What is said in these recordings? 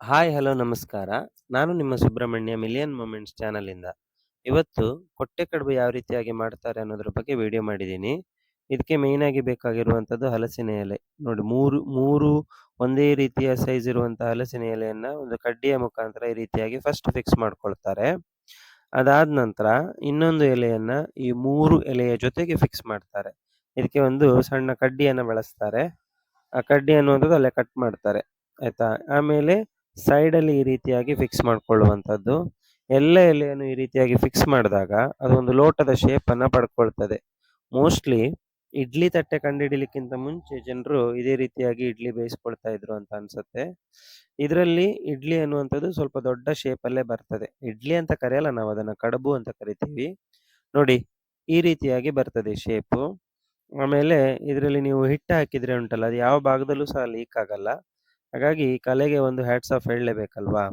Hi hello ನಮಸ್ಕಾರ. ನಾನು ನಿಮ್ಮ ಸುಬ್ರಹ್ಮಣ್ಯ ಮಿಲಿಯನ್ ಮೂಮೆಂಟ್ಸ್ ಚಾನಲಿಂದ. ಇವತ್ತು ಕೊಟ್ಟೆ ಕಡುಬು ಯಾವ ರೀತಿಯಾಗಿ ಮಾಡ್ತಾರೆ ಅನ್ನೋದ್ರ ಬಗ್ಗೆ ವಿಡಿಯೋ ಮಾಡಿದ್ದೀನಿ. ಇದಕ್ಕೆ ಮೇಯ್ನಾಗಿ ಬೇಕಾಗಿರುವಂಥದ್ದು ಹಲಸಿನ ಎಲೆ. ನೋಡಿ ಮೂರು ಮೂರು ಒಂದೇ ರೀತಿಯ ಸೈಜ್ ಇರುವಂಥ ಹಲಸಿನ ಎಲೆಯನ್ನು ಒಂದು ಕಡ್ಡಿಯ ಮುಖಾಂತರ ಈ ರೀತಿಯಾಗಿ ಫಸ್ಟ್ ಫಿಕ್ಸ್ ಮಾಡ್ಕೊಳ್ತಾರೆ. ಅದಾದ ನಂತರ ಇನ್ನೊಂದು ಎಲೆಯನ್ನು ಈ ಮೂರು ಎಲೆಯ ಜೊತೆಗೆ ಫಿಕ್ಸ್ ಮಾಡ್ತಾರೆ. ಇದಕ್ಕೆ ಒಂದು ಸಣ್ಣ ಕಡ್ಡಿಯನ್ನು ಬಳಸ್ತಾರೆ. ಆ ಕಡ್ಡಿ ಅನ್ನುವಂಥದ್ದು ಅಲ್ಲೇ ಕಟ್ ಮಾಡ್ತಾರೆ. ಆಯ್ತಾ? ಆಮೇಲೆ ಸೈಡಲ್ಲಿ ಈ ರೀತಿಯಾಗಿ ಫಿಕ್ಸ್ ಮಾಡಿಕೊಳ್ಳುವಂಥದ್ದು. ಎಲ್ಲ ಎಲೆಯನ್ನು ಈ ರೀತಿಯಾಗಿ ಫಿಕ್ಸ್ ಮಾಡಿದಾಗ ಅದು ಒಂದು ಲೋಟದ ಶೇಪನ್ನು ಪಡ್ಕೊಳ್ತದೆ. ಮೋಸ್ಟ್ಲಿ ಇಡ್ಲಿ ತಟ್ಟೆ ಕಂಡುಹಿಡಿಲಿಕ್ಕಿಂತ ಮುಂಚೆ ಜನರು ಇದೇ ರೀತಿಯಾಗಿ ಇಡ್ಲಿ ಬೇಯಿಸ್ಕೊಳ್ತಾ ಇದ್ರು ಅಂತ ಅನ್ಸುತ್ತೆ. ಇದರಲ್ಲಿ ಇಡ್ಲಿ ಅನ್ನುವಂಥದ್ದು ಸ್ವಲ್ಪ ದೊಡ್ಡ ಶೇಪಲ್ಲೇ ಬರ್ತದೆ. ಇಡ್ಲಿ ಅಂತ ಕರೆಯಲ್ಲ, ನಾವು ಅದನ್ನು ಕಡಬು ಅಂತ ಕರಿತೀವಿ. ನೋಡಿ, ಈ ರೀತಿಯಾಗಿ ಬರ್ತದೆ ಶೇಪು ಆಮೇಲೆ ಇದರಲ್ಲಿ ನೀವು ಹಿಟ್ಟು ಹಾಕಿದ್ರೆ ಉಂಟಲ್ಲ, ಅದು ಯಾವ ಭಾಗದಲ್ಲೂ ಸಹ ಲೀಕ್ ಆಗಲ್ಲ. ಹಾಗಾಗಿ ಕಲೆಗೆ ಒಂದು ಹ್ಯಾಟ್ಸ್ ಆಫ್ ಹೇಳಲೇಬೇಕಲ್ವಾ?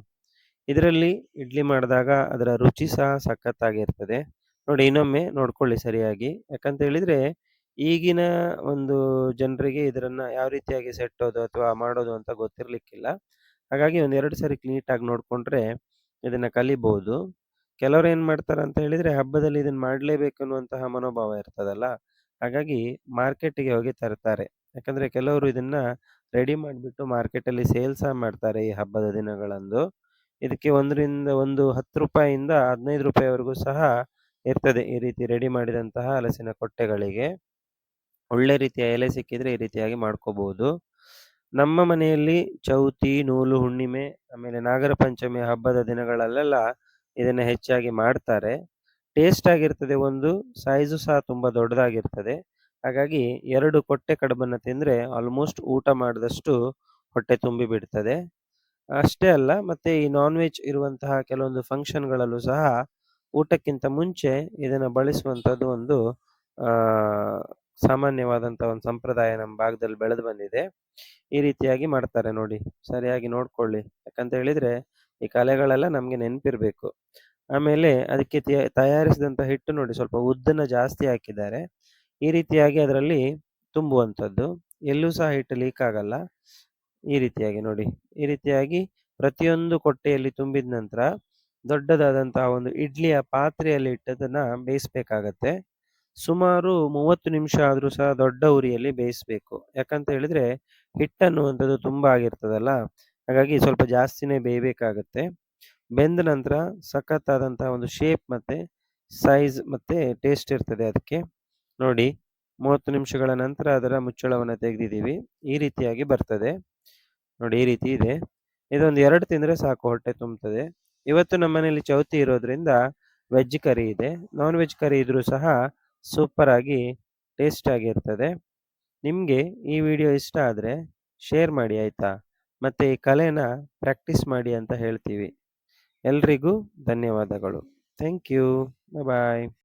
ಇದರಲ್ಲಿ ಇಡ್ಲಿ ಮಾಡಿದಾಗ ಅದರ ರುಚಿ ಸಹ ಸಖತ್ತಾಗಿರ್ತದೆ. ನೋಡಿ ಇನ್ನೊಮ್ಮೆ ನೋಡ್ಕೊಳ್ಳಿ ಸರಿಯಾಗಿ. ಯಾಕಂತ ಹೇಳಿದ್ರೆ ಈಗಿನ ಒಂದು ಜನರಿಗೆ ಇದರನ್ನ ಯಾವ ರೀತಿಯಾಗಿ ಸೆಟ್ಟೋದು ಅಥವಾ ಮಾಡೋದು ಅಂತ ಗೊತ್ತಿರಲಿಕ್ಕಿಲ್ಲ. ಹಾಗಾಗಿ ಒಂದು ಎರಡು ಸರಿ ಕ್ಲೀಟಾಗಿ ನೋಡಿಕೊಂಡ್ರೆ ಇದನ್ನ ಕಲಿಬಹುದು ಕೆಲವರು ಏನು ಮಾಡ್ತಾರೆ ಅಂತ ಹೇಳಿದ್ರೆ ಹಬ್ಬದಲ್ಲಿ ಇದನ್ನ ಮಾಡಲೇಬೇಕು ಅನ್ನುವಂತಹ ಮನೋಭಾವ ಇರ್ತದಲ್ಲ. ಹಾಗಾಗಿ ಮಾರ್ಕೆಟಿಗೆ ಹೋಗಿ ತರ್ತಾರೆ. ಯಾಕಂದ್ರೆ ಕೆಲವರು ಇದನ್ನ ರೆಡಿ ಮಾಡಿಬಿಟ್ಟು ಮಾರ್ಕೆಟಲ್ಲಿ ಸೇಲ್ ಸಹ ಮಾಡ್ತಾರೆ ಈ ಹಬ್ಬದ ದಿನಗಳಂದು. ಇದಕ್ಕೆ ಒಂದರಿಂದ ಒಂದು ಹತ್ತು ರೂಪಾಯಿಯಿಂದ ಹದಿನೈದು ರೂಪಾಯಿವರೆಗೂ ಸಹ ಇರ್ತದೆ ಈ ರೀತಿ ರೆಡಿ ಮಾಡಿದಂತಹ ಹಲಸಿನ ಕೊಟ್ಟೆಗಳಿಗೆ. ಒಳ್ಳೆ ರೀತಿಯ ಎಲೆ ಸಿಕ್ಕಿದ್ರೆ ಈ ರೀತಿಯಾಗಿ ಮಾಡ್ಕೋಬಹುದು ನಮ್ಮ ಮನೆಯಲ್ಲಿ ಚೌತಿ, ನೂಲು, ಹುಣ್ಣಿಮೆ, ಆಮೇಲೆ ನಾಗರ ಪಂಚಮಿ ಹಬ್ಬದ ದಿನಗಳಲ್ಲೆಲ್ಲ ಇದನ್ನ ಹೆಚ್ಚಾಗಿ ಮಾಡ್ತಾರೆ. ಟೇಸ್ಟ್ ಆಗಿರ್ತದೆ ಒಂದು, ಸೈಜು ಸಹ ತುಂಬ ದೊಡ್ಡದಾಗಿರ್ತದೆ. ಹಾಗಾಗಿ ಎರಡು ಕೊಟ್ಟೆ ಕಡುಬನ್ನು ತಿಂದರೆ ಆಲ್ಮೋಸ್ಟ್ ಊಟ ಮಾಡಿದಷ್ಟು ಹೊಟ್ಟೆ ತುಂಬಿ ಬಿಡ್ತದೆ. ಅಷ್ಟೇ ಅಲ್ಲ, ಮತ್ತೆ ಈ ನಾನ್ ವೆಜ್ ಇರುವಂತಹ ಕೆಲವೊಂದು ಫಂಕ್ಷನ್ಗಳಲ್ಲೂ ಸಹ ಊಟಕ್ಕಿಂತ ಮುಂಚೆ ಇದನ್ನು ಬಳಸುವಂಥದ್ದು ಒಂದು ಸಾಮಾನ್ಯವಾದಂಥ ಒಂದು ಸಂಪ್ರದಾಯ ನಮ್ಮ ಭಾಗದಲ್ಲಿ ಬೆಳೆದು ಬಂದಿದೆ. ಈ ರೀತಿಯಾಗಿ ಮಾಡ್ತಾರೆ ನೋಡಿ. ಸರಿಯಾಗಿ ನೋಡ್ಕೊಳ್ಳಿ. ಯಾಕಂತ ಹೇಳಿದ್ರೆ ಈ ಕಲೆಗಳೆಲ್ಲ ನಮಗೆ ನೆನಪಿರಬೇಕು. ಆಮೇಲೆ ಅದಕ್ಕೆ ತಯಾರಿಸಿದಂಥ ಹಿಟ್ಟು ನೋಡಿ, ಸ್ವಲ್ಪ ಉದ್ದನ ಜಾಸ್ತಿ ಹಾಕಿದ್ದಾರೆ. ಈ ರೀತಿಯಾಗಿ ಅದರಲ್ಲಿ ತುಂಬುವಂಥದ್ದು. ಎಲ್ಲೂ ಸಹ ಹಿಟ್ಟು ಲೀಕ್ ಆಗಲ್ಲ. ಈ ರೀತಿಯಾಗಿ ನೋಡಿ. ಈ ರೀತಿಯಾಗಿ ಪ್ರತಿಯೊಂದು ಕೊಟ್ಟೆಯಲ್ಲಿ ತುಂಬಿದ ನಂತರ ದೊಡ್ಡದಾದಂತಹ ಒಂದು ಇಡ್ಲಿಯ ಪಾತ್ರೆಯಲ್ಲಿ ಇಟ್ಟದನ್ನ ಬೇಯಿಸ್ಬೇಕಾಗತ್ತೆ. ಸುಮಾರು ಮೂವತ್ತು ನಿಮಿಷ ಆದರೂ ಸಹ ದೊಡ್ಡ ಉರಿಯಲ್ಲಿ ಬೇಯಿಸ್ಬೇಕು. ಯಾಕಂತ ಹೇಳಿದ್ರೆ ಹಿಟ್ಟು ಅನ್ನುವಂಥದ್ದು ತುಂಬ ಆಗಿರ್ತದಲ್ಲ. ಹಾಗಾಗಿ ಸ್ವಲ್ಪ ಜಾಸ್ತಿನೇ ಬೇಯಬೇಕಾಗತ್ತೆ. ಬೆಂದ ನಂತರ ಸಖತ್ತಾದಂತಹ ಒಂದು ಶೇಪ್ ಮತ್ತು ಸೈಜ್ ಮತ್ತೆ ಟೇಸ್ಟ್ ಇರ್ತದೆ ಅದಕ್ಕೆ. ನೋಡಿ, ಮೂವತ್ತು ನಿಮಿಷಗಳ ನಂತರ ಅದರ ಮುಚ್ಚಳವನ್ನು ತೆಗೆದಿದ್ದೀವಿ. ಈ ರೀತಿಯಾಗಿ ಬರ್ತದೆ. ನೋಡಿ, ಈ ರೀತಿ ಇದೆ. ಇದೊಂದು ಎರಡು ತಿಂದರೆ ಸಾಕು, ಹೊಟ್ಟೆ ತುಂಬುತ್ತದೆ ಇವತ್ತು ನಮ್ಮ ಮನೆಯಲ್ಲಿ ಚೌತಿ ಇರೋದ್ರಿಂದ ವೆಜ್ ಕರಿ ಇದೆ. ನಾನ್ ವೆಜ್ ಕರಿ ಇದ್ರೂ ಸಹ ಸೂಪರ್ ಆಗಿ ಟೇಸ್ಟ್ ಆಗಿರ್ತದೆ. ನಿಮಗೆ ಈ ವಿಡಿಯೋ ಇಷ್ಟ ಆದರೆ ಶೇರ್ ಮಾಡಿ, ಆಯಿತಾ? ಮತ್ತು ಈ ಕಲೆನ ಪ್ರಾಕ್ಟೀಸ್ ಮಾಡಿ ಅಂತ ಹೇಳ್ತೀವಿ. ಎಲ್ರಿಗೂ ಧನ್ಯವಾದಗಳು. Thank you bye